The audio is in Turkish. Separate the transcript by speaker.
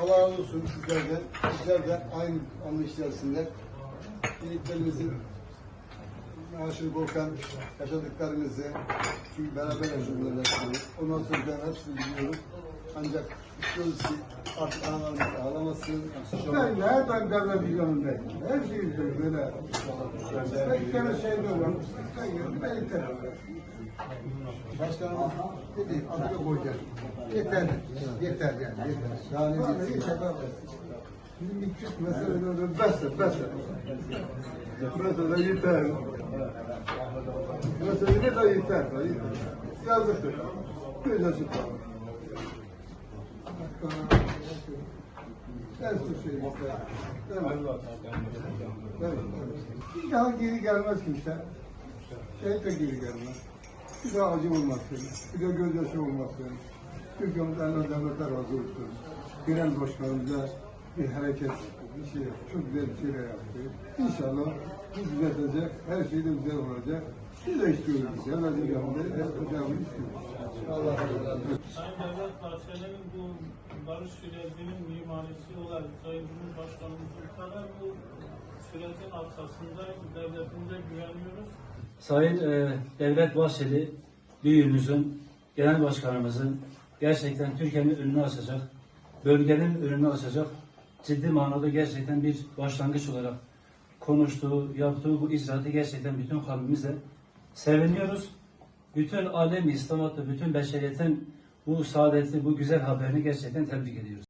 Speaker 1: Allah razı olsun sizlerden. Sizler de aynı anlayış içerisinde birliklerimizin Volkan yaşadıklarımızı çünkü beraber yaşadılar hepsini. Ondan sonra ben hepsini biliyoruz. Ancak artık analarımız ağlamasın.
Speaker 2: Ben her ben devlet yanındayım. Her şeyi biliyorum böyle. Ben bir kere şey diyorum. Ben geldim ben yeter.
Speaker 1: Başkanım dedi
Speaker 2: Adını koyacağım. Yeter. Yeter yani yeter.
Speaker 1: Yani
Speaker 2: yeter. Bizim bir küçük meselelerden besle besle. Mesele yeter. Mesele de yeter. Yazıktır. Göz açık. Ben şey evet. Bir daha geri gelmez kimse. Şehit de geri gelmez. Bir daha acı olmasın. Bir de gözyaşı olmasın. Türkiye'miz Allah devletler razı olsun. Genel başkanımıza bir hareket, bir şey yaptı. Çok güzel bir şeyler yaptı. İnşallah bu düzeltecek. Her şey de güzel olacak. Biz de istiyoruz. Devletin yanında hocamı istiyoruz.
Speaker 1: Allah razı olsun.
Speaker 3: Sayın Devlet Bahçeli'nin bu barış sürecinin mimarisi olarak Sayın Cumhurbaşkanımızın kadar bu sürecin arkasında devletimize güveniyoruz.
Speaker 4: Sayın e, Devlet Bahçeli büyüğümüzün, genel başkanımızın gerçekten Türkiye'nin önünü açacak, bölgenin önünü açacak ciddi manada gerçekten bir başlangıç olarak konuştuğu, yaptığı bu icraatı gerçekten bütün kalbimizle seviniyoruz. Bütün alem İslam'ı, bütün beşeriyetin bu saadetli, bu güzel haberini gerçekten tebrik ediyoruz.